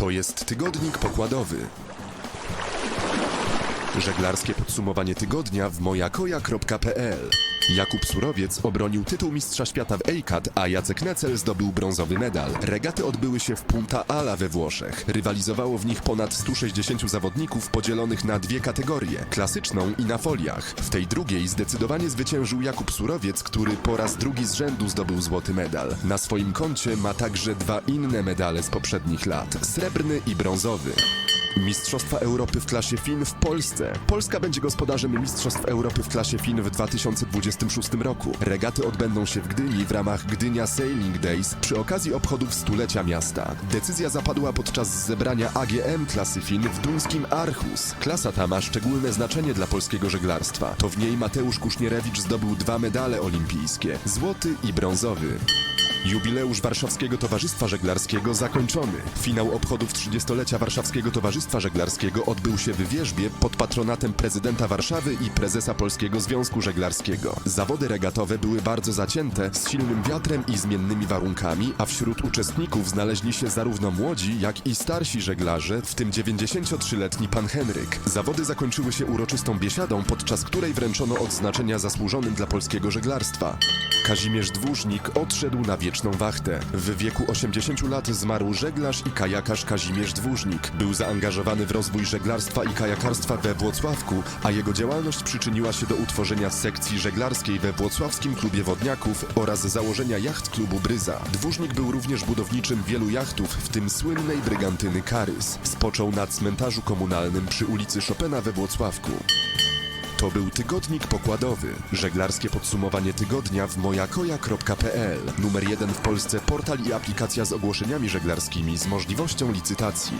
To jest tygodnik pokładowy. Żeglarskie podsumowanie tygodnia w mojakoja.pl. Jakub Surowiec obronił tytuł mistrza świata w EICAT, a Jacek Necel zdobył brązowy medal. Regaty odbyły się w Punta Ala we Włoszech. Rywalizowało w nich ponad 160 zawodników podzielonych na dwie kategorie, klasyczną i na foliach. W tej drugiej zdecydowanie zwyciężył Jakub Surowiec, który po raz drugi z rzędu zdobył złoty medal. Na swoim koncie ma także dwa inne medale z poprzednich lat, srebrny i brązowy. Mistrzostwa Europy w klasie FIN w Polsce. Polska będzie gospodarzem Mistrzostw Europy w klasie FIN w 2026 roku. Regaty odbędą się w Gdyni w ramach Gdynia Sailing Days przy okazji obchodów stulecia miasta. Decyzja zapadła podczas zebrania AGM klasy FIN w duńskim Aarhus. Klasa ta ma szczególne znaczenie dla polskiego żeglarstwa. To w niej Mateusz Kusznierewicz zdobył dwa medale olimpijskie, złoty i brązowy. Jubileusz Warszawskiego Towarzystwa Żeglarskiego zakończony. Finał obchodów 30-lecia Warszawskiego Towarzystwa Żeglarskiego odbył się w Wierzbie pod patronatem prezydenta Warszawy i prezesa Polskiego Związku Żeglarskiego. Zawody regatowe były bardzo zacięte, z silnym wiatrem i zmiennymi warunkami, a wśród uczestników znaleźli się zarówno młodzi, jak i starsi żeglarze, w tym 93-letni pan Henryk. Zawody zakończyły się uroczystą biesiadą, podczas której wręczono odznaczenia zasłużonym dla polskiego żeglarstwa. Kazimierz Dwóżnik odszedł na wieczną wachtę. W wieku 80 lat zmarł żeglarz i kajakarz Kazimierz Dwóżnik. Był zaangażowany w rozwój żeglarstwa i kajakarstwa we Włocławku, a jego działalność przyczyniła się do utworzenia sekcji żeglarskiej we Włocławskim Klubie Wodniaków oraz założenia jacht klubu Bryza. Dwóżnik był również budowniczym wielu jachtów, w tym słynnej brygantyny Karys. Spoczął na cmentarzu komunalnym przy ulicy Chopina we Włocławku. To był tygodnik pokładowy. Żeglarskie podsumowanie tygodnia w mojakoja.pl. Numer jeden w Polsce portal i aplikacja z ogłoszeniami żeglarskimi z możliwością licytacji.